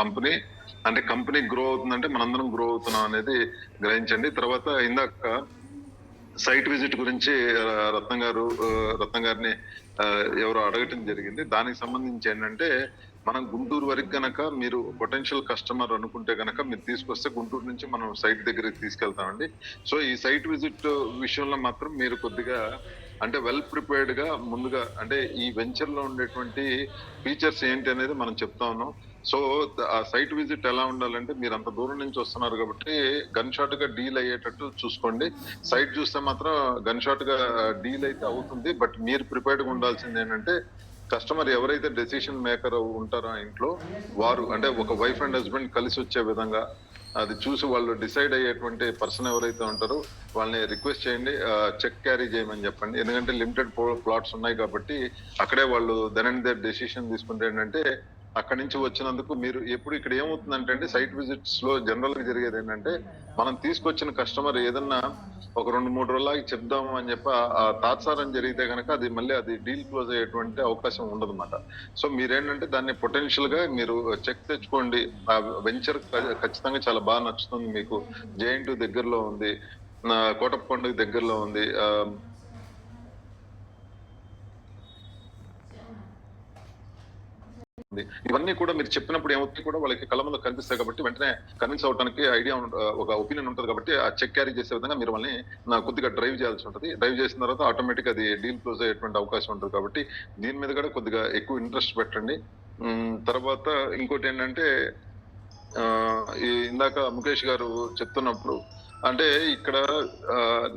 Company అంటే company grow అవుతుందంటే మనందరం గ్రో అవుతున్నాం అనేది గ్రహించండి. తర్వాత ఇందాక సైట్ విజిట్ గురించి రత్నం గారు రత్నం గారిని ఎవరు ఎవరో అడగటం జరిగింది. దానికి సంబంధించి ఏంటంటే మనం గుంటూరు వరకు గనక మీరు పొటెన్షియల్ కస్టమర్ అనుకుంటే గనక మీరు తీసుకొస్తే గుంటూరు నుంచి మనం సైట్ దగ్గరికి తీసుకెళ్తామండి. సో ఈ సైట్ విజిట్ విషయంలో మాత్రం మీరు కొద్దిగా అంటే వెల్ ప్రిపేర్డ్గా ముందుగా అంటే ఈ వెంచర్లో ఉండేటువంటి ఫీచర్స్ ఏంటి అనేది మనం చెప్తా ఉన్నాం. సో ఆ సైట్ విజిట్ ఎలా ఉండాలంటే మీరు అంత దూరం నుంచి వస్తున్నారు కాబట్టి గన్ షాట్గా డీల్ అయ్యేటట్టు చూసుకోండి. సైట్ చూస్తే మాత్రం గన్ షాట్గా డీల్ అయితే అవుతుంది. బట్ మీరు ప్రిపేర్డ్గా ఉండాల్సింది ఏంటంటే కస్టమర్ ఎవరైతే డెసిషన్ మేకర్ ఉంటారో ఇంట్లో వారు అంటే ఒక వైఫ్ అండ్ హస్బెండ్ కలిసి వచ్చే విధంగా అది చూసి వాళ్ళు డిసైడ్ అయ్యేటువంటి పర్సన్ ఎవరైతే ఉంటారో వాళ్ళని రిక్వెస్ట్ చేయండి. చెక్ క్యారీ చేయమని చెప్పండి. ఎందుకంటే లిమిటెడ్ ప్లాట్స్ ఉన్నాయి కాబట్టి అక్కడే వాళ్ళు దెన్ అండ్ దర్ డెసిషన్ తీసుకుంటే ఏంటంటే అక్కడి నుంచి వచ్చినందుకు మీరు ఎప్పుడు ఇక్కడ ఏమవుతుందంటే అండి సైట్ విజిట్స్లో జనరల్గా జరిగేది ఏంటంటే మనం తీసుకొచ్చిన కస్టమర్ ఏదన్నా ఒక రెండు మూడు రోజులకి చెప్దాము అని చెప్పి ఆ- తాత్సారం జరిగితే కనుక అది మళ్ళీ అది డీల్ క్లోజ్ అయ్యేటువంటి అవకాశం ఉండదన్నమాట. సో మీరేంటంటే దాన్ని పొటెన్షియల్గా మీరు చెక్ తెచ్చుకోండి. ఆ వెంచర్ ఖచ్చితంగా చాలా బాగా నచ్చుతుంది మీకు. జేఎన్టీ దగ్గరలో ఉంది నా దగ్గరలో ఉంది ఆ, ఉంది. ఇవన్నీ కూడా మీరు చెప్పినప్పుడు ఏమవుతుంది కూడా వాళ్ళకి కళ్ళ కనిపిస్తాయి కాబట్టి వెంటనే కన్విన్స్ అవడానికి ఐడియా ఒక ఒపీనియన్ ఉంటుంది కాబట్టి ఆ చెక్ క్యారీ చేసే విధంగా మీరు వాళ్ళని నా కొద్దిగా డ్రైవ్ చేయాల్సి ఉంటుంది. డ్రైవ్ చేసిన తర్వాత ఆటోమేటిక్ అది డీల్ క్లోజ్ అయ్యేటువంటి అవకాశం ఉంటుంది కాబట్టి దీని మీద కూడా కొద్దిగా ఎక్కువ ఇంట్రెస్ట్ పెట్టండి. తర్వాత ఇంకోటి ఏంటంటే ఇందాక ముఖేష్ గారు చెప్తున్నప్పుడు అంటే ఇక్కడ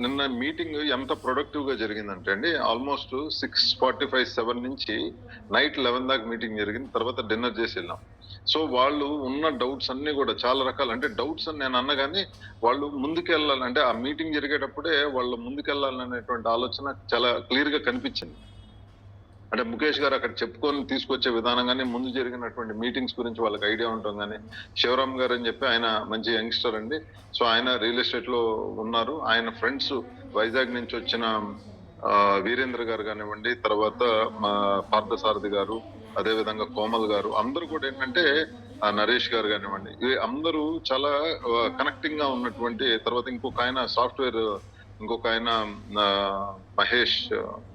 నిన్న మీటింగ్ ఎంత ప్రొడక్టివ్గా జరిగిందంటే అండి almost six forty five seven నుంచి నైట్ లెవెన్ దాకా మీటింగ్ జరిగింది తర్వాత డిన్నర్ చేసి వెళ్ళాం. సో వాళ్ళు ఉన్న డౌట్స్ అన్ని కూడా చాలా రకాలు అంటే డౌట్స్ అని నేను అన్న కానీ వాళ్ళు ముందుకెళ్ళాలి అంటే ఆ మీటింగ్ జరిగేటప్పుడే వాళ్ళు ముందుకెళ్ళాలనేటువంటి ఆలోచన చాలా క్లియర్గా కనిపించింది. అంటే ముఖేష్ గారు అక్కడ చెప్పుకొని తీసుకొచ్చే విధానం కానీ ముందు జరిగినటువంటి మీటింగ్స్ గురించి వాళ్ళకి ఐడియా ఉంటుంది కానీ శివరామ్ గారు అని చెప్పి ఆయన మంచి యంగ్స్టర్ అండి. సో ఆయన రియల్ ఎస్టేట్లో ఉన్నారు. ఆయన ఫ్రెండ్స్ వైజాగ్ నుంచి వచ్చిన వీరేంద్ర గారు కానివ్వండి తర్వాత మా పార్థసారథి గారు అదే విధంగా కోమల్ గారు అందరూ కూడా ఏంటంటే ఆ నరేష్ గారు కానివ్వండి ఇవి అందరూ చాలా కనెక్టింగ్గా ఉన్నటువంటి తర్వాత ఇంకొక ఆయన సాఫ్ట్వేర్ ఇంకొక ఆయన మహేష్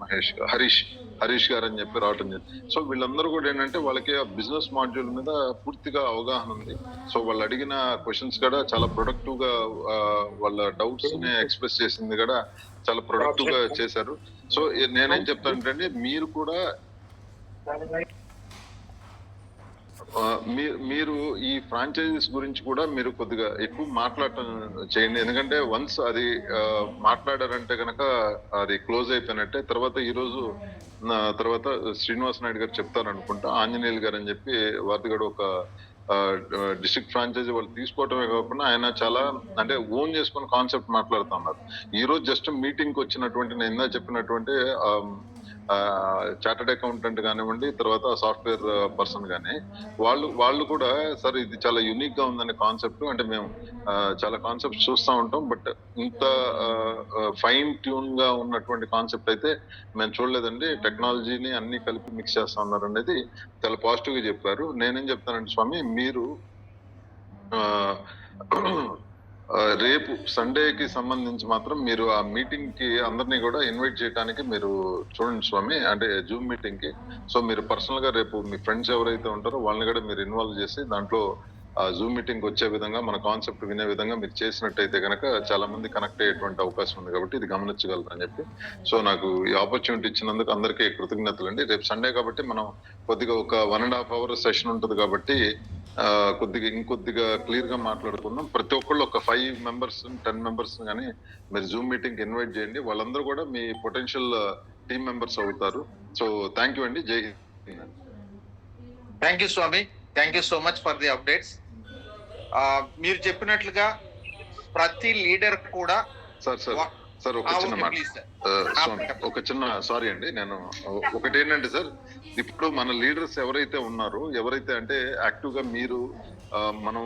మహేష్ హరీష్ హరీష్ గారు అని చెప్పి రావటం జరిగింది. సో వీళ్ళందరూ కూడా ఏంటంటే వాళ్ళకి ఆ బిజినెస్ మాడ్యూల్ మీద పూర్తిగా అవగాహన ఉంది. సో వాళ్ళు అడిగిన క్వశ్చన్స్ కూడా చాలా ప్రొడక్టివ్గా వాళ్ళ డౌట్స్ని ఎక్స్ప్రెస్ చేసింది కూడా చాలా ప్రొడక్టివ్గా చేశారు. సో నేనేం చెప్తానంటే మీరు కూడా మీరు ఈ ఫ్రాంచైజీస్ గురించి కూడా మీరు కొద్దిగా ఎక్కువ మాట్లాడటం చేయండి. ఎందుకంటే వన్స్ అది మాట్లాడారంటే కనుక అది క్లోజ్ అయిపోయినట్టే. తర్వాత ఈరోజు నా తర్వాత శ్రీనివాస్ నాయుడు గారు చెప్తారనుకుంటా ఆంజనేయులు గారు అని చెప్పి వారిది ఒక డిస్ట్రిక్ట్ ఫ్రాంచైజీ వాళ్ళు తీసుకోవటమే కాకుండా ఆయన చాలా అంటే ఓన్ చేసుకుని కాన్సెప్ట్ మాట్లాడుతున్నారు. ఈరోజు ఈ రోజు జస్ట్ మీటింగ్కి వచ్చినటువంటి నేను ఇందా చెప్పినటువంటి చార్టర్డ్ అకౌంటెంట్ కానివ్వండి తర్వాత సాఫ్ట్వేర్ పర్సన్ కానీ వాళ్ళు వాళ్ళు కూడా సార్ ఇది చాలా యూనిక్గా ఉందనే కాన్సెప్ట్ అంటే మేము చాలా కాన్సెప్ట్ చూస్తూ ఉంటాం బట్ ఇంత ఫైన్ ట్యూన్గా ఉన్నటువంటి కాన్సెప్ట్ అయితే మేము చూడలేదండి. టెక్నాలజీని అన్ని కలిపి మిక్స్ చేస్తా ఉన్నారు అనేది చాలా పాజిటివ్గా చెప్పారు. నేనేం చెప్తానంటే స్వామి మీరు రేపు సండేకి సంబంధించి మాత్రం మీరు ఆ మీటింగ్కి అందరినీ కూడా ఇన్వైట్ చేయడానికి మీరు చూడండి స్వామి అంటే జూమ్ మీటింగ్కి. సో మీరు పర్సనల్గా రేపు మీ ఫ్రెండ్స్ ఎవరైతే ఉంటారో వాళ్ళని కూడా మీరు ఇన్వాల్వ్ చేసి దాంట్లో ఆ జూమ్ మీటింగ్ వచ్చే విధంగా మన కాన్సెప్ట్ వినే విధంగా మీరు చేసినట్టయితే కనుక చాలా మంది కనెక్ట్ అయ్యేటువంటి అవకాశం ఉంది కాబట్టి ఇది గమనించగలరు అని చెప్పి. సో నాకు ఈ ఆపర్చునిటీ ఇచ్చినందుకు అందరికీ కృతజ్ఞతలు అండి రేపు సండే కాబట్టి మనం కొద్దిగా ఒక one and half hour session ఉంటుంది కాబట్టి కొద్దిగా ఇంకొద్దిగా క్లియర్గా మాట్లాడుకుందాం. ప్రతి ఒక్కళ్ళు ఒక ఫైవ్ మెంబర్స్ టెన్ మెంబర్స్ కానీ మీరు జూమ్ మీటింగ్ ఇన్వైట్ చేయండి. వాళ్ళందరూ కూడా మీ పొటెన్షియల్ టీమ్ మెంబర్స్ అవుతారు. సో థ్యాంక్ యూ అండి. జై హింద్. Thank you Swamy thank you so much for the updates మీరు చెప్పినట్లుగా ప్రతి లీడర్ కూడా సార్ సార్ సార్ ఒక చిన్న మాట. ఒక చిన్న సారీ అండి నేను ఒకటి ఏంటంటే సార్ ఇప్పుడు మన లీడర్స్ ఎవరైతే ఉన్నారో ఎవరైతే అంటే యాక్టివ్గా మీరు మనం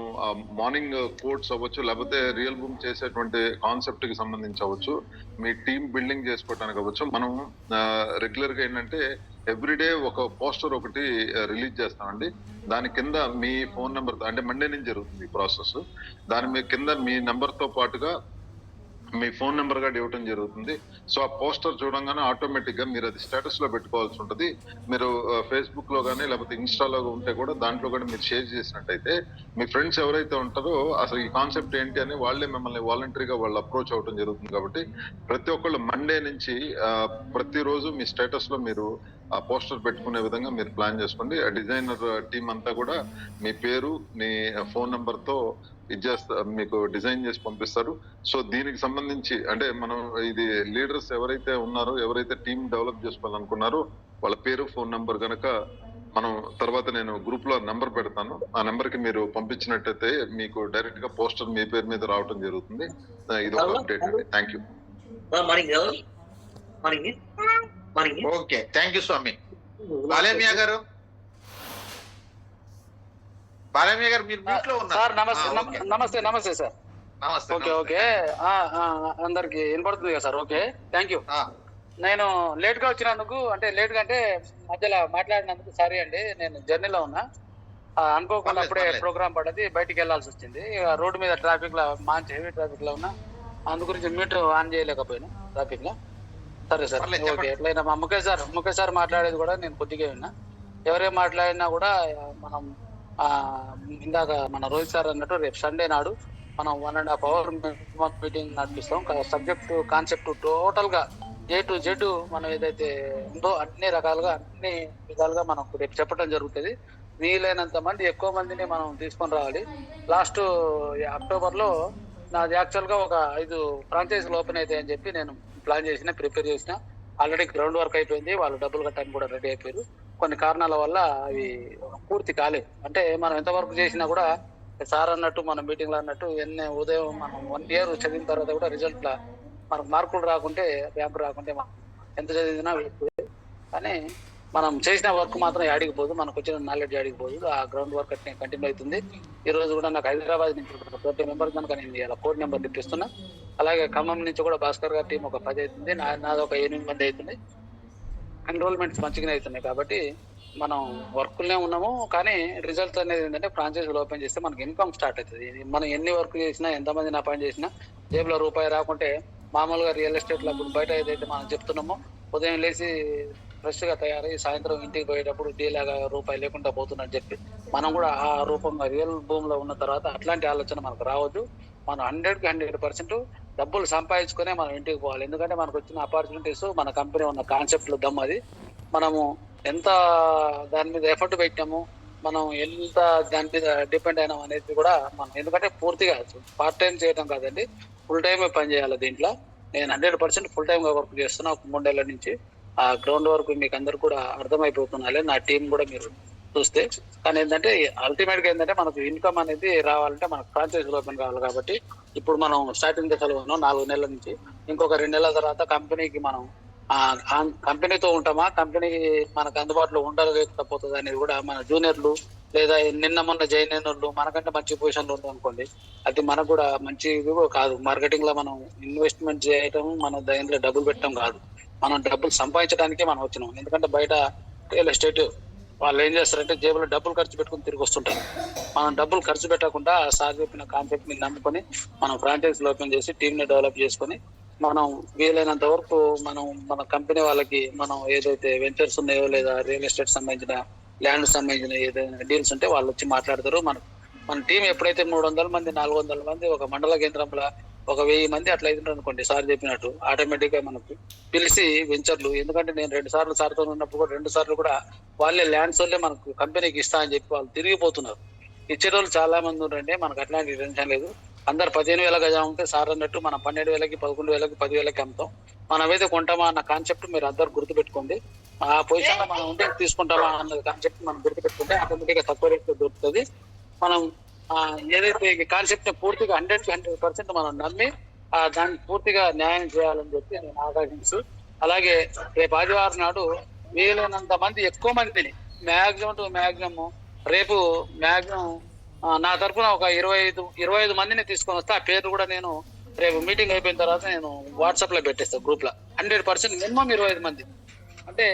మార్నింగ్ కోర్ట్స్ అవ్వచ్చు లేకపోతే రియల్ బూమ్ చేసేటువంటి కాన్సెప్ట్కి సంబంధించి అవ్వచ్చు మీ టీం బిల్డింగ్ చేసుకోవడానికి అవ్వచ్చు మనం రెగ్యులర్గా ఏంటంటే ఎవ్రీడే ఒక పోస్టర్ ఒకటి రిలీజ్ చేస్తామండి. దాని కింద మీ ఫోన్ నెంబర్ అంటే మండే నుంచి జరుగుతుంది ఈ ప్రాసెస్. దాని మీ కింద మీ నెంబర్తో పాటుగా మీ ఫోన్ నెంబర్గా ఇవ్వడం జరుగుతుంది. సో ఆ పోస్టర్ చూడంగానే ఆటోమేటిక్గా మీరు అది స్టేటస్లో పెట్టుకోవాల్సి ఉంటుంది. మీరు ఫేస్బుక్లో కానీ లేకపోతే ఇన్స్టాలో ఉంటే కూడా దాంట్లో కూడా మీరు షేర్ చేసినట్టయితే మీ ఫ్రెండ్స్ ఎవరైతే ఉంటారో అసలు ఈ కాన్సెప్ట్ ఏంటి అని వాళ్ళే మిమ్మల్ని వాలంటరీగా వాళ్ళు అప్రోచ్ అవ్వడం జరుగుతుంది కాబట్టి ప్రతి ఒక్కళ్ళు మండే నుంచి ప్రతిరోజు మీ స్టేటస్లో మీరు ఆ పోస్టర్ పెట్టుకునే విధంగా మీరు ప్లాన్ చేసుకోండి. ఆ డిజైనర్ టీం అంతా కూడా మీ పేరు మీ ఫోన్ నెంబర్తో ఇది చేస్తా మీకు డిజైన్ చేసి పంపిస్తారు. సో దీనికి సంబంధించి అంటే మనం ఇది లీడర్స్ ఎవరైతే ఉన్నారో ఎవరైతే టీం డెవలప్ చేసుకోవాలనుకున్నారో వాళ్ళ పేరు ఫోన్ నంబర్ గనక మనం తర్వాత నేను గ్రూప్లో నంబర్ పెడతాను. ఆ నెంబర్కి మీరు పంపించినట్టయితే మీకు డైరెక్ట్గా పోస్టర్ మీ పేరు మీద రావడం జరుగుతుంది. ఇది ఒక అప్డేట్ అండి. Thank you. Morning. Morning. Morning. Okay. Thank you స్వామి. బాలేమియా గారు? గారు మీరు ఉన్నారు. సార్ నమస్తే. నమస్తే నమస్తే సార్. నమస్తే ఓకే. ఓకే. అందరికి వినపడుతుంది కదా సార్? ఓకే. థ్యాంక్ యూ నేను లేట్గా వచ్చినందుకు అంటే లేట్గా అంటే మధ్యలో మాట్లాడినందుకు సారీ అండి. నేను జర్నీలో ఉన్నా. అనుకోకుండా అప్పుడే. ప్రోగ్రామ్ పడ్డది బయటికి వెళ్ళాల్సి వచ్చింది. రోడ్డు మీద ట్రాఫిక్లో మంచి హెవీ ట్రాఫిక్లో ఉన్నా. అందు గురించి మీటర్ ఆన్ చేయలేకపోయినా ట్రాఫిక్లో సరే. Sir okay. ఎట్లయినా మా ముఖేష్ సార్ ముఖేష్ సార్ మాట్లాడేది కూడా నేను కొద్దిగా విన్నా. ఎవరేం మాట్లాడినా కూడా మనం ఇందాక మన రోహిత్ సార్ అన్నట్టు రేపు సండే నాడు మనం one and half hour meeting నడిపిస్తాం. Subject concept టోటల్గా ఏ టు జెడ్ మనం ఏదైతే ఉందో అన్ని రకాలుగా అన్ని విధాలుగా మనం రేపు చెప్పడం జరుగుతుంది. వీలైనంత మంది ఎక్కువ మందిని మనం తీసుకొని రావాలి. లాస్ట్ అక్టోబర్లో నాది యాక్చువల్గా ఒక ఐదు ఫ్రాంచైజీలు ఓపెన్ అవుతాయి అని చెప్పి నేను ప్లాన్ చేసిన ప్రిపేర్ చేసిన. ఆల్రెడీ గ్రౌండ్ వర్క్ అయిపోయింది. వాళ్ళు డబ్బులు కట్టడానికి కూడా రెడీ అయిపోయారు. కొన్ని కారణాల వల్ల అవి పూర్తి కాలేదు. అంటే మనం ఎంత వర్క్ చేసినా కూడా సార్ అన్నట్టు మన మీటింగ్లో అన్నట్టు ఎన్ని ఉదయం మనం వన్ ఇయర్ చదివిన తర్వాత కూడా రిజల్ట్ లా మనకు మార్కులు రాకుంటే ర్యాంకు రాకుంటే మనం ఎంత చదివినా కానీ మనం చేసిన వర్క్ మాత్రం యాడికి పోదు. మనకు వచ్చిన నాలెడ్జ్ యాడికి ఆ గ్రౌండ్ వర్క్ అట్నే కంటిన్యూ అవుతుంది. ఈ రోజు కూడా నాకు హైదరాబాద్ నుంచి ప్రతి మెంబర్స్ కనుక నేను ఇలా కోడ్ నెంబర్ తెప్పిస్తున్నా అలాగే ఖమ్మం నుంచి కూడా భాస్కర్ గారి టీం ఒక పది అవుతుంది. నా నాది ఒక ఎనిమిది మంది అవుతుంది. ఎన్రోల్మెంట్స్ మంచిగానే అవుతున్నాయి కాబట్టి మనం వర్క్లోనే ఉన్నాము కానీ రిజల్ట్ అనేది ఏంటంటే ఫ్రాంచైజీలు ఓపెన్ చేస్తే మనకి ఇన్కమ్ స్టార్ట్ అవుతుంది. ఇది మనం ఎన్ని వర్క్ చేసినా ఎంతమందిని అపాయింట్ చేసినా జేబులో రూపాయి రాకుంటే మామూలుగా రియల్ ఎస్టేట్లో ఇప్పుడు బయట ఏదైతే మనం చెప్తున్నామో ఉదయం లేచి ఫ్రెష్గా తయారై సాయంత్రం ఇంటికి పోయేటప్పుడు డీలాగా రూపాయి లేకుండా పోతుందని చెప్పి మనం కూడా ఆ రూపంగా రియల్ భూమిలో ఉన్న తర్వాత అట్లాంటి ఆలోచన మనకు రావద్దు. మనం హండ్రెడ్కి హండ్రెడ్ పర్సెంట్ డబ్బులు సంపాదించుకునే మనం ఇంటికి పోవాలి. ఎందుకంటే మనకు వచ్చిన ఆపర్చునిటీస్ మన కంపెనీ ఉన్న కాన్సెప్ట్లు దమ్ అది. మనము ఎంత దాని మీద ఎఫర్ట్ పెట్టాము మనం ఎంత దాని మీద డిపెండ్ అయినాం అనేది కూడా మనం ఎందుకంటే పూర్తిగా పార్ట్ టైం చేయడం కాదండి ఫుల్ టైమే పని చేయాలి దీంట్లో. నేను hundred percent full time work చేస్తున్నా ఒక మూడేళ్ళ నుంచి. ఆ గ్రౌండ్ వర్క్ మీకు అందరు కూడా అర్థమైపోతున్నాయి. నా టీం కూడా మీరు చూస్తే కానీ ఏంటంటే అల్టిమేట్గా ఏంటంటే మనకు ఇన్కమ్ అనేది రావాలంటే మనకు ఫ్రాంచైజ్ ఓపెన్ కావాలి కాబట్టి ఇప్పుడు మనం స్టార్టింగ్ దశలో ఉన్నాం నాలుగు నెలల నుంచి ఇంకొక రెండు నెలల తర్వాత కంపెనీకి మనం కంపెనీతో ఉంటామా? కంపెనీ మనకు అందుబాటులో ఉండలేకపోతుంది అనేది కూడా మన జూనియర్లు లేదా నిన్న మొన్న జైనర్లు మనకంటే మంచి పొజిషన్లో ఉంటాం అనుకోండి అది మనకు కూడా మంచి ఇది కాదు. మార్కెటింగ్లో మనం ఇన్వెస్ట్మెంట్ చేయటం మనం దాంట్లో డబ్బులు పెట్టడం కాదు. మనం డబ్బులు సంపాదించడానికి మనం వచ్చినాం. ఎందుకంటే బయట రియల్ ఎస్టేట్ వాళ్ళు ఏం చేస్తారంటే జేబులో డబ్బులు ఖర్చు పెట్టుకుని తిరిగి వస్తుంటారు. మనం డబ్బులు ఖర్చు పెట్టకుండా సార్ చెప్పిన కాన్సెప్ట్ని నమ్ముకొని మనం ఫ్రాంచైజ్ ఓపెన్ చేసి టీమ్ని డెవలప్ చేసుకొని మనం వీలైనంత వరకు మనం మన కంపెనీ వాళ్ళకి మనం ఏదైతే వెంచర్స్ ఉన్నాయో లేదా రియల్ ఎస్టేట్ సంబంధించిన ల్యాండ్ సంబంధించిన ఏదైనా డీల్స్ ఉంటే వాళ్ళు వచ్చి మాట్లాడతారు. మన మన టీం ఎప్పుడైతే మూడు వందల మంది నాలుగు వందల మంది ఒక మండల కేంద్రంలో ఒక వెయ్యి మంది అట్లా అవుతుంటారు అనుకోండి సార్ చెప్పినట్టు ఆటోమేటిక్గా మనకు పిలిచి వెంచర్లు. ఎందుకంటే నేను రెండు సార్లు సార్తో ఉన్నప్పుడు కూడా రెండు సార్లు కూడా వాళ్ళే ల్యాండ్స్ వాళ్ళే మనకు కంపెనీకి ఇస్తా అని చెప్పి వాళ్ళు తిరిగిపోతున్నారు. ఇచ్చే రోజులు చాలా మంది ఉండండి మనకు అట్లాంటి టెన్షన్ లేదు. అందరు పదిహేను వేల గజం ఉంటే సార్ అన్నట్టు మనం పన్నెండు వేలకి పదకొండు వేలకి పదివేలకి అమ్ముతాం. మనం ఏదైతే కొంటామా అన్న కాన్సెప్ట్ మీరు అందరు గుర్తుపెట్టుకోండి. ఆ పొజిషన్లో మనం ఉంటే తీసుకుంటామా అన్న కాన్సెప్ట్ మనం గుర్తుపెట్టుకుంటే ఆటోమేటిక్గా తక్కువ రేట్ దొరుకుతుంది. మనం ఏదైతే కాన్సెప్ట్ పూర్తిగా హండ్రెడ్ హండ్రెడ్ పర్సెంట్ మనం నమ్మి ఆ, దాన్ని పూర్తిగా న్యాయం చేయాలని చెప్పి నేను ఆకాంక్షిస్తూ అలాగే రేపు ఆదివారం నాడు వీలైనంత మంది ఎక్కువ మందిని మ్యాక్సిమం టు మ్యాక్సిమం రేపు మ్యాక్సిమం నా తరపున ఒక ఇరవై ఐదు ఇరవై ఐదు మందిని తీసుకొని వస్తే ఆ పేరు కూడా నేను రేపు మీటింగ్ అయిపోయిన తర్వాత నేను వాట్సాప్లో పెట్టేస్తాను గ్రూప్లో. హండ్రెడ్ పర్సెంట్ మినిమం ఇరవై ఐదు మంది. అంటే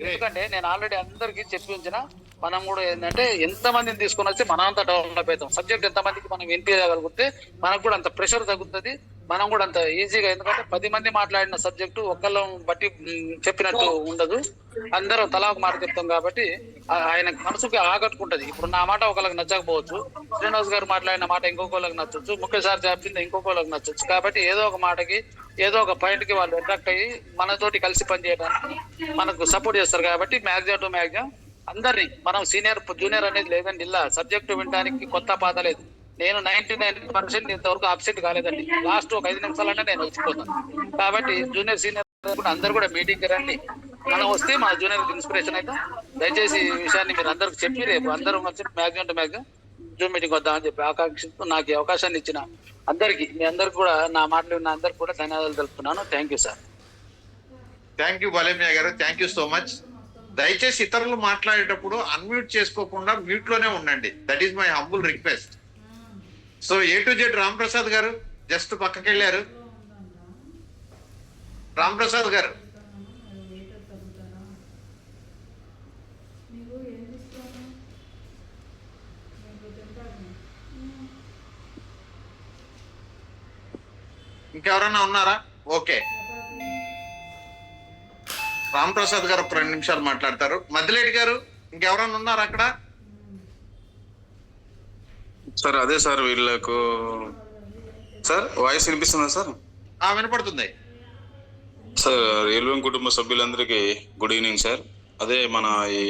ఎందుకంటే నేను ఆల్రెడీ అందరికీ చెప్పి ఉంచిన మనం కూడా ఏంటంటే ఎంత మందిని తీసుకొని వచ్చి మనం అంత డెవలప్ అవుతాం. సబ్జెక్ట్ ఎంత మందికి మనం వినిపించగలిగితే మనకు కూడా అంత ప్రెషర్ తగ్గుతుంది. మనం కూడా అంత ఈజీగా ఎందుకంటే పది మంది మాట్లాడిన సబ్జెక్టు ఒకళ్ళ బట్టి చెప్పినట్టు ఉండదు. అందరూ తలా ఒక మాట చెప్తాం కాబట్టి ఆయన మనసుకి ఆకట్టుకుంటది. ఇప్పుడు నా మాట ఒకళ్ళకి నచ్చకపోవచ్చు. శ్రీనివాస్ గారు మాట్లాడిన మాట ఇంకొకళ్ళకి నచ్చొచ్చు. ముఖ్యసారి సార్ చెప్పింది ఇంకొకళ్ళకి నచ్చొచ్చు. కాబట్టి ఏదో ఒక మాటకి ఏదో ఒక పాయింట్కి వాళ్ళు అట్రాక్ట్ అయ్యి మనతోటి కలిసి పనిచేయడానికి మనకు సపోర్ట్ చేస్తారు కాబట్టి మ్యాక్సిమం టు మ్యాక్సిమం అందరినీ మనం సీనియర్ జూనియర్ అనేది లేదండి ఇలా సబ్జెక్ట్ వినడానికి కొత్త పాత లేదు. నేను నైన్టీ నైన్ పర్సెంట్ ఇంతవరకు అబ్సెంట్ కాలేదండి. లాస్ట్ ఒక ఐదు నిమిషాలంటే నేను వచ్చిపోతాను. కాబట్టి జూనియర్ సీనియర్ అందరు కూడా మీటింగ్ రండి. మనం వస్తే మా జూనియర్ ఇన్స్పిరేషన్ అయితే దయచేసి ఈ విషయాన్ని మీరు అందరికి చెప్పి రేపు అందరూ వచ్చి maximum to maximum Zoom meeting వద్దామని చెప్పి ఆకాంక్షిస్తూ నాకు ఈ అవకాశాన్ని ఇచ్చిన అందరికి మీ అందరికి కూడా నా మాటలు విన్న అందరికి కూడా ధన్యవాదాలు తెలుపుతున్నాను. Thank you sir thank you బాలమ్య గారు. థ్యాంక్ యూ సో మచ్ దయచేసి ఇతరులు మాట్లాడేటప్పుడు అన్మ్యూట్ చేసుకోకుండా మ్యూట్లోనే ఉండండి. That is my humble request so A to Z Ram Prasad గారు జస్ట్ పక్కకి వెళ్ళారు రామ్ ప్రసాద్ గారు. ఇంకెవరైనా ఉన్నారా? ఓకే రామ్ ప్రసాద్ గారు ఒక రెండు నిమిషాలు మాట్లాడతారు. మద్దిలేటి గారు ఇంకెవరైనా ఉన్నారా అక్కడ? సార్ అదే సార్ వీళ్ళకు. సార్ వాయిస్ వినిపిస్తుందా సార్? ఆ వినపడుతుంది. సార్ రైల్వే కుటుంబ సభ్యులందరికీ గుడ్ ఈవినింగ్ సార్. అదే మన ఈ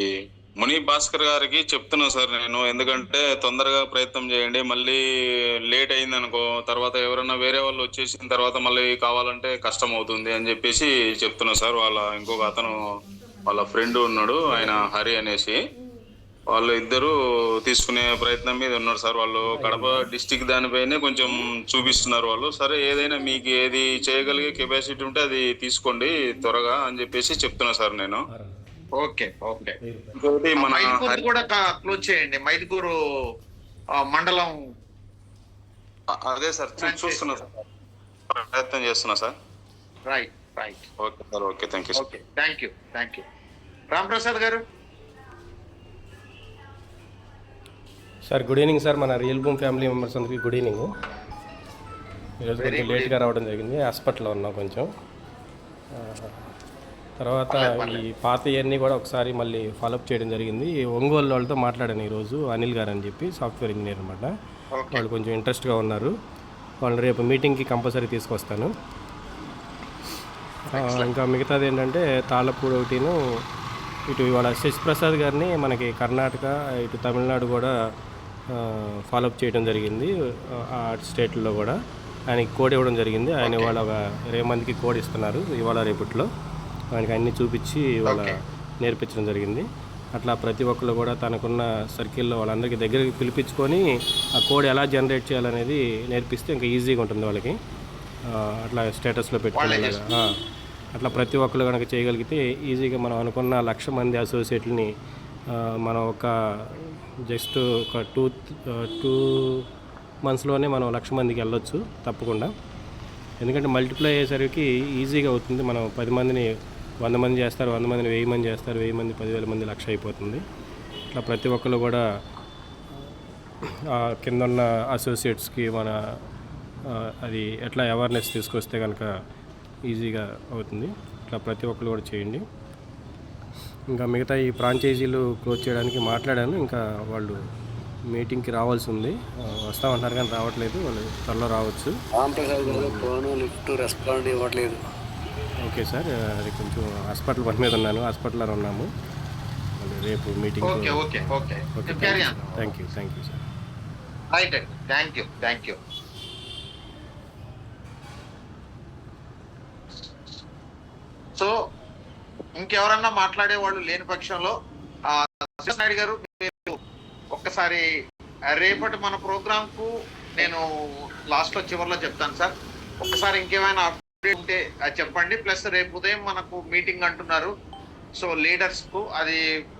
ముని భాస్కర్ గారికి చెప్తున్నా సార్ నేను. ఎందుకంటే తొందరగా ప్రయత్నం చేయండి. మళ్ళీ లేట్ అయింది అనుకో తర్వాత ఎవరైనా వేరే వాళ్ళు వచ్చేసిన తర్వాత మళ్ళీ కావాలంటే కష్టం అవుతుంది అని చెప్పేసి చెప్తున్నా సార్. వాళ్ళ ఇంకొక అతను వాళ్ళ ఫ్రెండ్ ఉన్నాడు ఆయన హరి అనేసి. వాళ్ళు ఇద్దరు తీసుకునే ప్రయత్నం మీద ఉన్నారు సార్. వాళ్ళు కడప డిస్టిక్ దానిపైనే కొంచెం చూపిస్తున్నారు వాళ్ళు. సరే ఏదైనా మీకు ఏది చేయగలిగే కెపాసిటీ ఉంటే అది తీసుకోండి త్వరగా అని చెప్పేసి చెప్తున్నా సార్ నేను. Okay okay. మన మైదుకూరు కూడా క్లోజ్ చేయండి. మైదుకూరు మండలం. అదే సార్ చూస్తున్నా సార్. ప్రయత్నం చేస్తున్నా sir. Right right okay sir okay thank you okay thank you thank you Ram Prasad గారు. Sir good evening sir. మన రియల్ బూమ్ ఫ్యామిలీ మెంబర్స్ అందరికీ గుడ్ ఈవినింగ్. ఈరోజు కొంచెం లేట్గా రావడం జరిగింది. హాస్పిటల్లో ఉన్నాం కొంచెం. తర్వాత. ఈ పాత ఇవన్నీ కూడా ఒకసారి మళ్ళీ ఫాలోఅప్ చేయడం జరిగింది. ఒంగోలు వాళ్ళతో మాట్లాడాను ఈరోజు అనిల్ గారు అని చెప్పి సాఫ్ట్వేర్ ఇంజనీర్ అనమాట వాళ్ళు కొంచెం ఇంట్రెస్ట్గా ఉన్నారు. వాళ్ళని రేపు మీటింగ్కి కంపల్సరీ తీసుకొస్తాను. ఇంకా మిగతాది ఏంటంటే తాళ్ళపూడి ఒకటిను ఇటు ఇవాళ శశి ప్రసాద్ గారిని మనకి కర్ణాటక ఇటు తమిళనాడు కూడా ఫాలోఅప్ చేయడం జరిగింది ఆ స్టేట్లో కూడా. ఆయనకి కోడ్ ఇవ్వడం జరిగింది. ఆయన ఇవాళ ఒక ఇరవై మందికి కోడ్ ఇస్తున్నారు ఇవాళ రేపట్లో. ఆయనకి అన్ని చూపించి Okay. నేర్పించడం జరిగింది. అట్లా ప్రతి ఒక్కరు కూడా తనకున్న సర్కిల్లో వాళ్ళందరికీ దగ్గరికి పిలిపించుకొని ఆ కోడ్ ఎలా జనరేట్ చేయాలనేది నేర్పిస్తే ఇంకా ఈజీగా ఉంటుంది వాళ్ళకి. అట్లా స్టేటస్లో వాళ్ళే ఆ, అట్లా ప్రతి ఒక్కరు కనుక చేయగలిగితే ఈజీగా మనం అనుకున్న లక్ష మంది అసోసియేట్లని మనం ఒక జస్ట్ ఒక టూ టూ మంత్స్లోనే మనం లక్ష మందికి వెళ్ళొచ్చు తప్పకుండా. ఎందుకంటే మల్టిప్లై అయ్యేసరికి ఈజీగా అవుతుంది. మనం పది మందిని వంద మంది చేస్తారు వంద మందిని వెయ్యి మంది చేస్తారు వెయ్యి మంది పదివేల మంది లక్ష అయిపోతుంది. ఇట్లా ప్రతి ఒక్కరు కూడా కింద ఉన్న అసోసియేట్స్కి మన అది ఎట్లా అవేర్నెస్ తీసుకొస్తే కనుక ఈజీగా అవుతుంది. ఇట్లా ప్రతి ఒక్కరు కూడా చేయండి. ఇంకా మిగతా ఈ ఫ్రాంచైజీలు క్లోజ్ చేయడానికి మాట్లాడాను. ఇంకా వాళ్ళు మీటింగ్కి రావాల్సి ఉంది. వస్తామంటున్నారు కానీ రావట్లేదు. వాళ్ళు త్వరలో రావచ్చు. రాంప్రసాద్ గారు ఫోన్ లిఫ్ట్ రెస్పాండ్ ఇవ్వట్లేదు. ఓకే సార్ అది కొంచెం హాస్పిటల్ పని మీద ఉన్నాను హాస్పిటల్లో ఉన్నాము. మళ్ళీ రేపు meeting okay okay okay. Okay carry on thank you thank you sir. Right thank you thank you so ఇంకెవరన్నా మాట్లాడే వాళ్ళు లేని పక్షంలో నాయుడు గారు మీరు ఒక్కసారి రేపటి మన ప్రోగ్రామ్కు నేను లాస్ట్లో చివరిలో చెప్తాను సార్. ఒక్కసారి ఇంకేమైనా ఉంటే అది చెప్పండి. ప్లస్ రేపు ఉదయం మనకు మీటింగ్ అంటున్నారు. సో లీడర్స్కు అది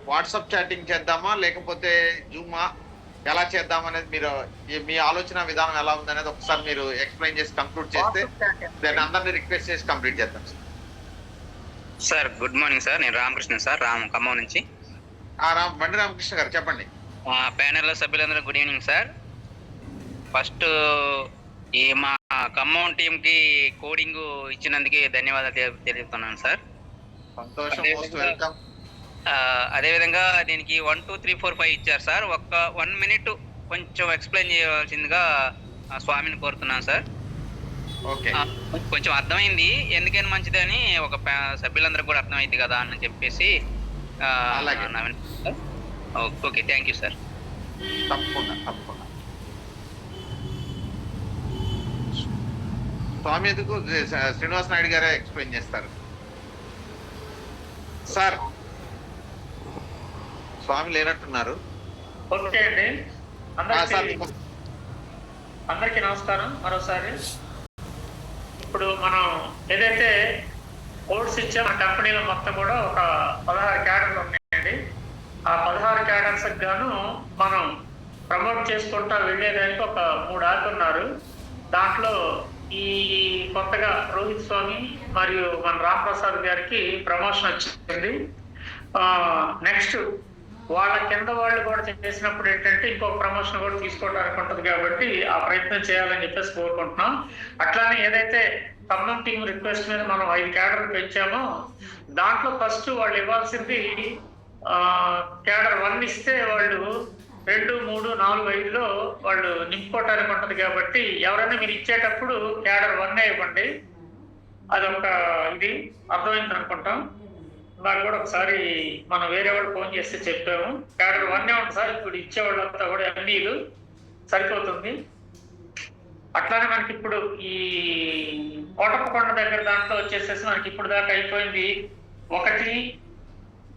వాట్సాప్ చాటింగ్ చేద్దామా లేకపోతే జూమా ఎలా చేద్దాం అనేది మీరు మీ ఆలోచన విధానం ఎలా ఉందనేది ఒకసారి మీరు ఎక్స్ప్లెయిన్ చేసి కంక్లూడ్ చేస్తే దాన్ని అందరినీ రిక్వెస్ట్ చేసి కంప్లీట్ చేద్దాం sir. Sir good morning sir. నేను రామకృష్ణ సార్ రామ్ ఖమ్మం నుంచి. ఆ రామ్ బండి రామకృష్ణ గారు చెప్పండి. ప్యానెల్ సభ్యులందరూ గుడ్ ఈవినింగ్ సార్. ఫస్ట్ ఈ మా ఖమ్మం టీంకి కోడింగ్ ఇచ్చినందుకు ధన్యవాదాలు తెలు- తెలుపుతున్నాను సార్. అదేవిధంగా దీనికి one two three four five ఇచ్చారు సార్. ఒక్క వన్ మినిట్ కొంచెం ఎక్స్ప్లెయిన్ చేయవలసిందిగా స్వామిని కోరుతున్నాను సార్. కొంచెం అర్థమైంది. ఎందుకని మంచిదని ఒక సభ్యులందరికీ కూడా అర్థమైంది కదా అని చెప్పేసి ఓకే థ్యాంక్ యూ సార్. తప్పకుండా తప్పకుండా. స్వామి ఎందుకు? శ్రీనివాస్ నాయుడు గారే ఎక్స్ప్లెయిన్ చేస్తారు. సార్ స్వామి లేనట్టున్నారు. ఓకే అండి. అందరికి అందరికీ నమస్కారం. మరోసారి ఇప్పుడు మనం ఏదైతే కోర్స్ ఇచ్చే మన కంపెనీలో మొత్తం కూడా ఒక పదహారు క్యాడర్లు ఉన్నాయండి. ఆ పదహారు క్యాడర్స్ గాను మనం ప్రమోట్ చేసుకుంటా వెళ్ళేదానికి ఒక మూడు ఆకున్నారు దాంట్లో ఈ కొత్తగా రోహిత్ స్వామి మరియు మన రామప్రసాద్ గారికి ప్రమోషన్ వచ్చింది. నెక్స్ట్ వాళ్ళ కింద వాళ్ళు కూడా చేసినప్పుడు ఏంటంటే ఇంకొక ప్రమోషన్ కూడా తీసుకోవడానికి ఉంటుంది కాబట్టి ఆ ప్రయత్నం చేయాలని చెప్పేసి కోరుకుంటున్నాం. అట్లానే ఏదైతే ఖమ్మం టీం రిక్వెస్ట్ మీద మనం ఐదు క్యాడర్ పెంచామో దాంట్లో ఫస్ట్ వాళ్ళు ఇవ్వాల్సింది క్యాడర్ వన్ ఇస్తే వాళ్ళు రెండు మూడు నాలుగు ఐదులో వాళ్ళు నింపుకోవటానికి ఉంటుంది కాబట్టి ఎవరైనా మీరు ఇచ్చేటప్పుడు క్యాడర్ వన్ ఇవ్వండి. అదొక ఇది. అర్థమైంది అనుకుంటాం. నాకు కూడా ఒకసారి మనం వేరే వాళ్ళు ఫోన్ చేస్తే చెప్పాము. క్యాడర్ వన్ ఉంటుంది సార్ ఇప్పుడు ఇచ్చేవాళ్ళంతా కూడా ఎంఈలు సరిపోతుంది. అట్లానే మనకి ఇప్పుడు ఈ కోటప్పకొండ దగ్గర దాంట్లో వచ్చేసేసి మనకి ఇప్పుడు దాకా అయిపోయింది ఒకటి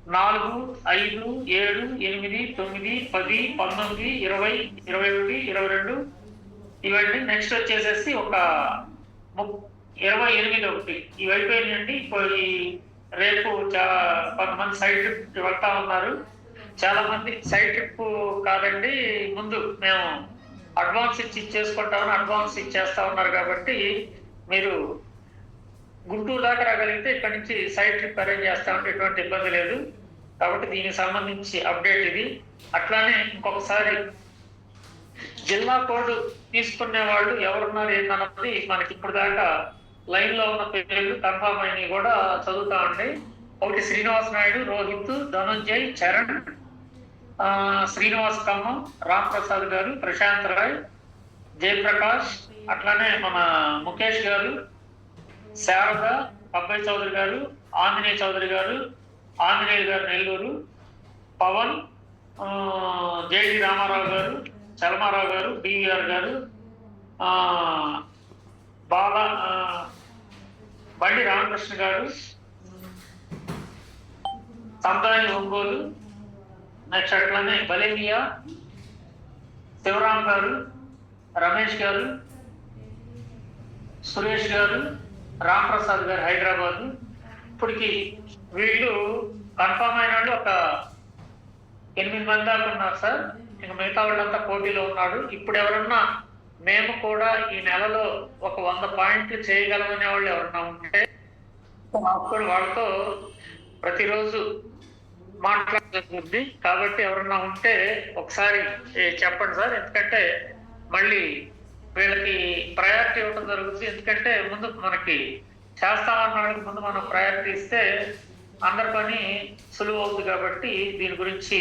నాలుగు ఐదు ఏడు ఎనిమిది తొమ్మిది పది పంతొమ్మిది ఇరవై ఇరవై ఒకటి ఇరవై రెండు. ఇవన్నీ నెక్స్ట్ వచ్చేసేసి ఒక ము- ఇరవై ఎనిమిది ఒకటి. ఇవి అయిపోయిందండి ఇప్పుడు ఈ రేపు చాలా కొంతమంది సైడ్ ట్రిప్ వెళ్తా ఉన్నారు. చాలా మంది సైడ్ ట్రిప్ కాదండి. ముందు మేము అడ్వాన్స్ ఇచ్చి ఇచ్చేసుకుంటామని అడ్వాన్స్ ఇచ్చేస్తా ఉన్నారు కాబట్టి మీరు గుంటూరు దాకా రాగలిగితే ఇక్కడ నుంచి సైడ్ ట్రిప్ అరేంజ్ చేస్తామంటే ఎటువంటి ఇబ్బంది లేదు. కాబట్టి దీనికి సంబంధించి అప్డేట్ ఇది. అట్లానే ఇంకొకసారి జిల్లా కోడ్ తీసుకునే వాళ్ళు ఎవరున్నారు ఏంటన్నది మనకి ఇప్పుడు దాకా లైన్లో ఉన్న పేర్లు కన్ఫామ్ అయినవి కూడా చదువుతా ఉండే. ఒకటి శ్రీనివాస్ నాయుడు రోహిత్ ధనుంజయ్ చరణ్ శ్రీనివాస్ ఖమ్మం రామ్ ప్రసాద్ గారు ప్రశాంత్ రాయ్ జయప్రకాష్ అట్లానే మన ముఖేష్ గారు శారద అబ్బాయి చౌదరి గారు ఆంజనేయ చౌదరి గారు ఆంజనేయ గారు నెల్లూరు పవన్ జేడి రామారావు గారు చలమారావు గారు బివిఆర్ గారు ఆ, బాల బండి రామకృష్ణ గారు సంతాని ఒంగోలు నెక్స్ట్ అట్లనే బలేమియా శివరాం గారు రమేష్ గారు సురేష్ గారు రామ్ప్రసాద్ గారు హైదరాబాద్. ఇప్పటికి వీళ్ళు కన్ఫామ్ అయిన వాళ్ళు ఒక ఎనిమిది మంది దాకా ఉన్నారు సార్. ఇక మిగతా వాళ్ళంతా పోటీలో ఉన్నాడు. ఇప్పుడు ఎవరన్నా మేము కూడా ఈ నెలలో ఒక వంద పాయింట్లు చేయగలమనే వాళ్ళు ఎవరన్నా ఉంటే అప్పుడు వాళ్ళతో ప్రతిరోజు మాట్లాడుతుంది కాబట్టి ఎవరన్నా ఉంటే ఒకసారి చెప్పండి సార్. ఎందుకంటే మళ్ళీ వీళ్ళకి ప్రయారిటీ ఇవ్వడం జరుగుతుంది. ఎందుకంటే ముందు మనకి వాళ్ళకి ముందు మనం ప్రయారిటీ ఇస్తే అందరి పని సులువు అవుతుంది కాబట్టి దీని గురించి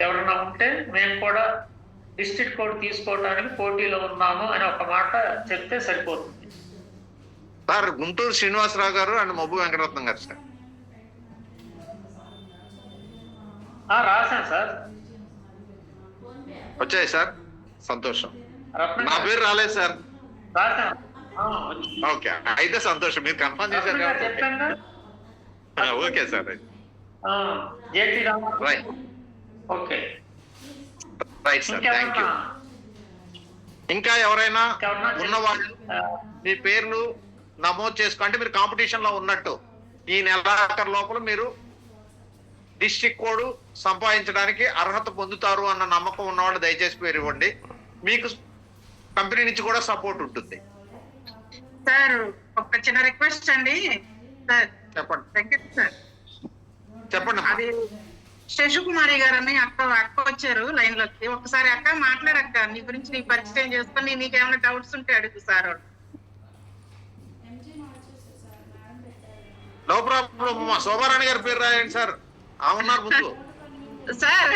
ఎవరన్నా ఉంటే మేము కూడా డిస్ట్రిక్ట్ కోడ్ తీసుకోవడానికి పోటీలో ఉన్నాము అని ఒక మాట చెప్తే సరిపోతుంది. సార్ గుంటూరు శ్రీనివాసరావు గారు అండ్ మబ్బు వెంకటరత్నం గారు సార్. రాశాను సార్. వచ్చాయి సార్. సంతోషం. నా పేరు రాలేదు సార్. ఓకే అయితే సంతోషం. మీరు కన్ఫర్మ్ చేశారు okay sir right okay. Right sir thank you ఇంకా ఎవరైనా ఉన్నవాళ్ళు మీ పేర్లు నమోదు చేసుకో అంటే మీరు కాంపిటీషన్లో ఉన్నట్టు ఈ నెలాఖరు లోపల మీరు డిస్ట్రిక్ట్ కోడ్ సంపాదించడానికి అర్హత పొందుతారు అన్న నమ్మకం ఉన్నవాళ్ళు దయచేసి పేరు ఇవ్వండి. మీకు కంపెనీ నుంచి కూడా సపోర్ట్ ఉంటుంది. సార్ ఒక చిన్న రిక్వెస్ట్ అండి. సార్ చెప్పండి. సార్. చెప్పండి. అది శశికుమారి గారని అక్క అక్క వచ్చారు లైన్లోకి ఒకసారి అక్క మాట్లాడక్క నీ గురించి నీ పరిచయం చేసుకొని నీకేమైనా డౌట్స్ ఉంటే అడుగు సార్ నో ప్రాబ్లం శోభారాణి గారి పేరు రాయండి సార్. ఆ ఉన్నారు ముందు. సార్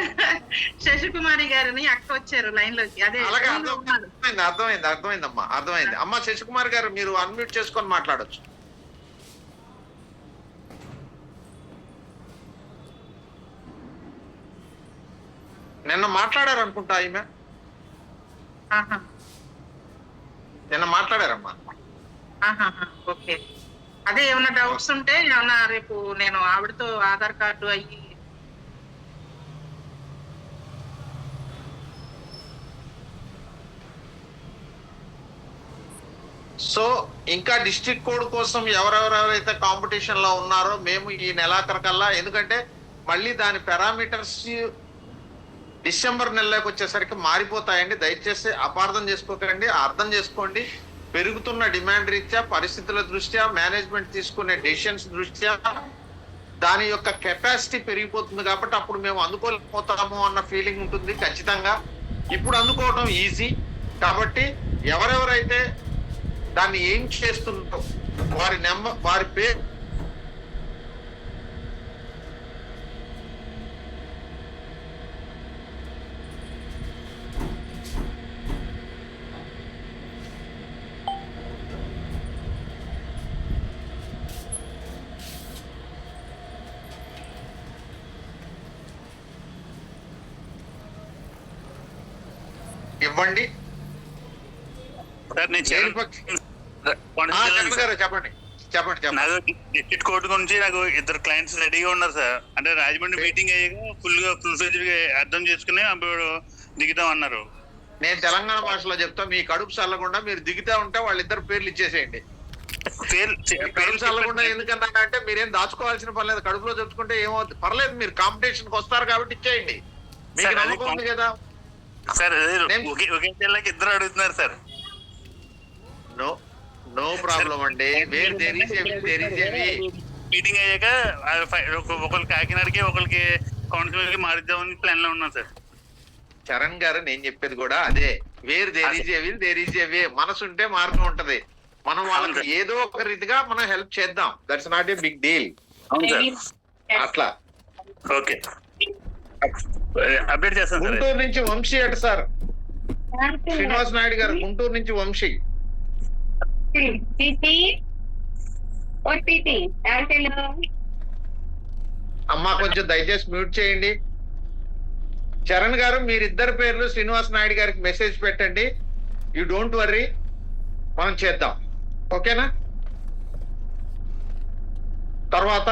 శశికుమారి గారని అక్క వచ్చారు లైన్లోకి అదే అలాగే. అర్థమైంది అర్థమైంది అర్థమైంది అమ్మా అర్థమైంది. అమ్మా శశికుమార్ గారు మీరు అన్మ్యూట్ చేసుకొని మాట్లాడొచ్చు. నిన్న మాట్లాడారు అనుకుంటా ఈమె నిన్న మాట్లాడారమ్మా. ఓకే. అదే ఏమైనా డౌట్స్ ఉంటే ఏమన్నా రేపు నేను ఆవిడతో ఆధార్ కార్డు అయ్యి సో ఇంకా డిస్ట్రిక్ట్ కోడ్ కోసం ఎవరెవరెవరైతే కాంపిటీషన్లో ఉన్నారో మేము ఈ నెలాఖరు కల్లా ఎందుకంటే మళ్ళీ దాని పారామీటర్స్ డిసెంబర్ నెలలోకి వచ్చేసరికి మారిపోతాయండి. దయచేసి అపార్థం చేసుకోకండి అర్థం చేసుకోండి. పెరుగుతున్న డిమాండ్ రీత్యా పరిస్థితుల దృష్ట్యా మేనేజ్మెంట్ తీసుకునే డెసిషన్స్ దృష్ట్యా దాని యొక్క కెపాసిటీ పెరిగిపోతుంది కాబట్టి అప్పుడు మేము అందుకోలేకపోతాము అన్న ఫీలింగ్ ఉంటుంది ఖచ్చితంగా. ఇప్పుడు అందుకోవడం ఈజీ కాబట్టి ఎవరెవరైతే దాన్ని ఏం చేస్తుందో వారి నెంబర్ వారి పేరు ఇవ్వండి సార్ నేను దేని చరణ్ పక్ష- కొండ ఆ, జిల్లా చరణ్ గారు చెప్పండి చెప్పండి డిస్ట్రిక్ట్ కోర్టు గురించి నాకు ఇద్దరు క్లయింట్స్ రెడీగా ఉన్నారు సార్. అంటే రాజమండ్రి మీటింగ్ అయ్యాక ఫుల్గా ఫుల్ ఫ్లెజ్ అర్థం చేసుకుని అప్పుడు దిగుతాం అన్నారు. నేను తెలంగాణ భాషలో చెప్తా మీ కడుపు చల్లకుండా మీరు దిగుతా ఉంటే వాళ్ళిద్దరు పేర్లు ఇచ్చేసేయండి. పేరు కడుపు చల్లకుండా ఎందుకన్నా అంటే మీరేం దాచుకోవాల్సిన పని లేదు. కడుపులో చెప్పుకుంటే ఏమవుతుంది? పర్లేదు మీరు కాంపిటీషన్కి వస్తారు కాబట్టి ఇచ్చేయండి. మీకు నమ్మకం ఉంది కదా. సార్ ఒకే ఇద్దరు అడుగుతున్నారు సార్. నో నో ప్రాబ్లం అండి. Where there is there is meeting అయ్యాక ఒకరికి కాకినాడకి ఒకరికి కౌన్సిలర్కి మారిద్దామని ప్లాన్లో ఉన్నాం సార్. చరణ్ గారు నేను చెప్పేది కూడా అదే. Where there is a will there is a way మనసు ఉంటే మార్గం ఉంటది. మనం వాళ్ళకి. ఏదో ఒక రీతిగా మనం హెల్ప్ చేద్దాం. That's not a big deal అవును సార్. అట్లా. ఓకే. అప్డేట్ చేస్తాను సార్. గుంటూరు నుంచి వంశీ అట సార్ శ్రీనివాస్ నాయుడు గారు గుంటూరు నుంచి వంశీ. అమ్మా కొంచెం దయచేసి మ్యూట్ చేయండి. చరణ్ గారు మీరిద్దరు పేర్లు శ్రీనివాస్ నాయుడు గారికి మెసేజ్ పెట్టండి. యూ డోంట్ వర్రీ మనం చేద్దాం. ఓకేనా? తర్వాత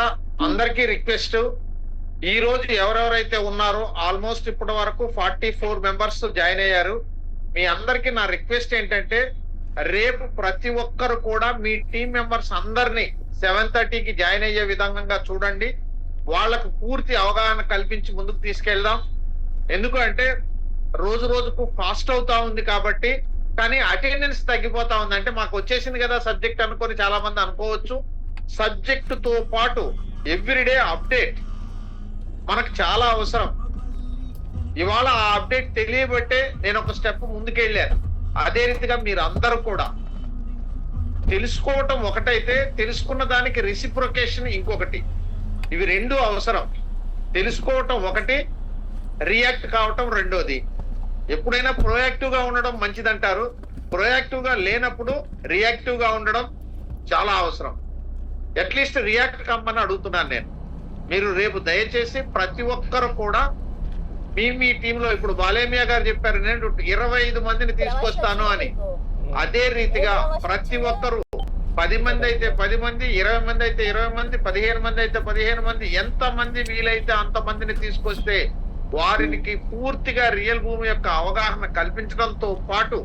అందరికీ రిక్వెస్ట్ ఈ రోజు ఎవరెవరైతే ఉన్నారో ఆల్మోస్ట్ ఇప్పటి వరకు ఫార్టీ ఫోర్ మెంబర్స్ జాయిన్ అయ్యారు. మీ అందరికీ నా రిక్వెస్ట్ ఏంటంటే రేపు ప్రతి ఒక్కరు కూడా మీ టీం మెంబర్స్ అందరినీ సెవెన్ థర్టీకి జాయిన్ అయ్యే విధంగా చూడండి. వాళ్ళకు పూర్తి అవగాహన కల్పించి ముందుకు తీసుకెళ్దాం. ఎందుకంటే రోజు రోజుకు ఫాస్ట్ అవుతా ఉంది కాబట్టి కానీ అటెండెన్స్ తగ్గిపోతా ఉంది అంటే మాకు వచ్చేసింది కదా సబ్జెక్ట్ అనుకొని చాలా మంది అనుకోవచ్చు. సబ్జెక్ట్తో పాటు ఎవ్రీడే అప్డేట్ మనకు చాలా అవసరం. ఇవాళ ఆ అప్డేట్ తెలియబట్టే నేను ఒక స్టెప్ ముందుకెళ్ళాను. అదే రీతిగా మీరు అందరూ కూడా తెలుసుకోవటం ఒకటైతే తెలుసుకున్న దానికి రెసిప్రొకేషన్ ఇంకొకటి. ఇవి రెండు అవసరం. తెలుసుకోవటం ఒకటి రియాక్ట్ కావటం రెండోది. ఎప్పుడైనా ప్రొయాక్టివ్గా ఉండడం మంచిదంటారు. ప్రొయాక్టివ్గా లేనప్పుడు రియాక్టివ్గా ఉండడం చాలా అవసరం. అట్లీస్ట్ రియాక్ట్ కమ్మని అడుగుతున్నాను నేను. మీరు రేపు దయచేసి ప్రతి ఒక్కరు కూడా మీ మీ టీంలో ఇప్పుడు బాలేమియా గారు చెప్పారు నేను ఇరవై ఐదు మందిని తీసుకొస్తాను అని. అదే రీతిగా ప్రతి ఒక్కరు పది మంది అయితే పది మంది ఇరవై మంది అయితే ఇరవై మంది పదిహేను మంది అయితే పదిహేను మంది ఎంత మంది వీలైతే అంత మందిని తీసుకొస్తే వారికి పూర్తిగా రియల్ భూమి యొక్క అవగాహన కల్పించడంతో పాటు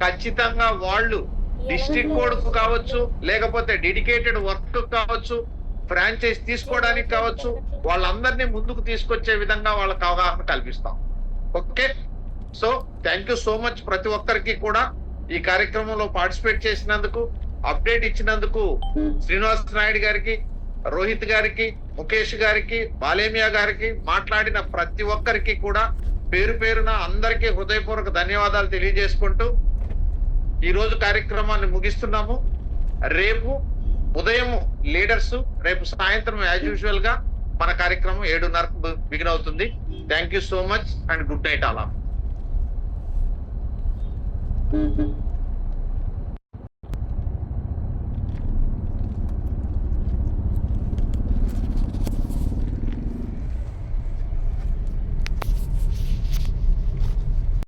ఖచ్చితంగా వాళ్ళు డిస్ట్రిక్ట్ కోడ్ కావచ్చు లేకపోతే డెడికేటెడ్ వర్క్ కావచ్చు ఫ్రాంచైజ్ తీసుకోవడానికి కావచ్చు వాళ్ళందరినీ ముందుకు తీసుకొచ్చే విధంగా వాళ్ళకి అవగాహన కల్పిస్తాం. Okay? So thank you so much ప్రతి ఒక్కరికి కూడా ఈ కార్యక్రమంలో పార్టిసిపేట్ చేసినందుకు అప్డేట్ ఇచ్చినందుకు శ్రీనివాస్ నాయుడు గారికి రోహిత్ గారికి ముఖేష్ గారికి బాలేమియా గారికి మాట్లాడిన ప్రతి ఒక్కరికి కూడా పేరు పేరున అందరికీ హృదయపూర్వక ధన్యవాదాలు తెలియజేసుకుంటూ ఈరోజు కార్యక్రమాన్ని ముగిస్తున్నాము. రేపు ఉదయం లీడర్స్ రేపు సాయంత్రం యాజ్ యూజువల్గా మన కార్యక్రమం ఏడున్నరకు బిగిన్ అవుతుంది. Thank you so much and good night అలా